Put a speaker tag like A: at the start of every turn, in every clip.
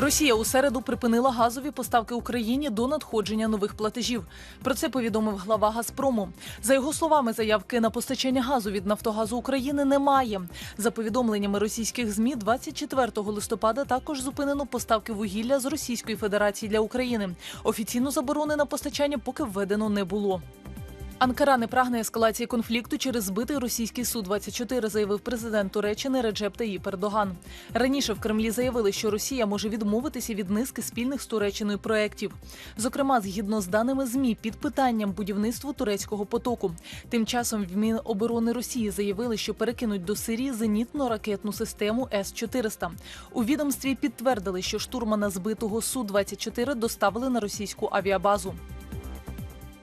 A: Росія у середу припинила газові поставки Україні до надходження нових платежів. Про це повідомив глава Газпрому. За його словами, заявки на постачання газу від Нафтогазу України немає. За повідомленнями російських змі, 24 листопада також зупинено поставки вугілля з Російської Федерації для України. Офіційно заборони на постачання поки введено не було. Анкара не прагне ескалації конфлікту через збитий російський су 24 заявив президент Туреччини Реджеп Таїп Ердоган. Раніше в Кремлі заявили, що Росія може відмовитися від низки спільних з Туреччиною проєктів. Зокрема, згідно з даними змі, під питанням будівництву турецького потоку. Тим часом в Міноборони Росії заявили, що перекинуть до Сирії зенітно-ракетну систему С 400 У відомстві підтвердили, що штурмана збитого су 24 доставили на російську авіабазу.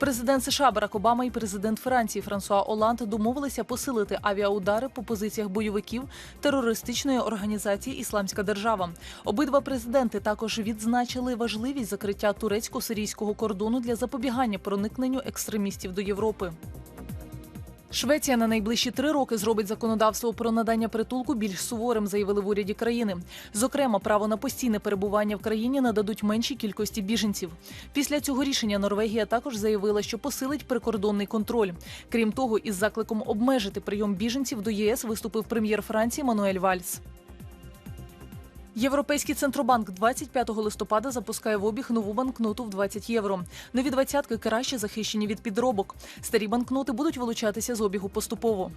A: Президент США Барак Обама і президент Франції Франсуа Оланд домовилися посилити авіаудари по позиціях бойовиків терористичної організації Ісламська держава. Обидва президенти також відзначили важливість закриття турецько-сирійського кордону для запобігання проникненню екстремістів до Європи. Швеція на найближчі три роки зробить законодавство про надання притулку більш суворим, заявили в уряді країни. Зокрема, право на постійне перебування в країні нададуть меншій кількості біженців. Після цього рішення Норвегія також заявила, що посилить прикордонний контроль. Крім того, із закликом обмежити прийом біженців до ЄС виступив прем'єр Франції Мануель Вальс. Європейський центробанк 25 листопада запускає в обіг нову банкноту в 20 євро. Нові двадцятки краще захищені від підробок. Старі банкноти будуть вилучатися з обігу поступово.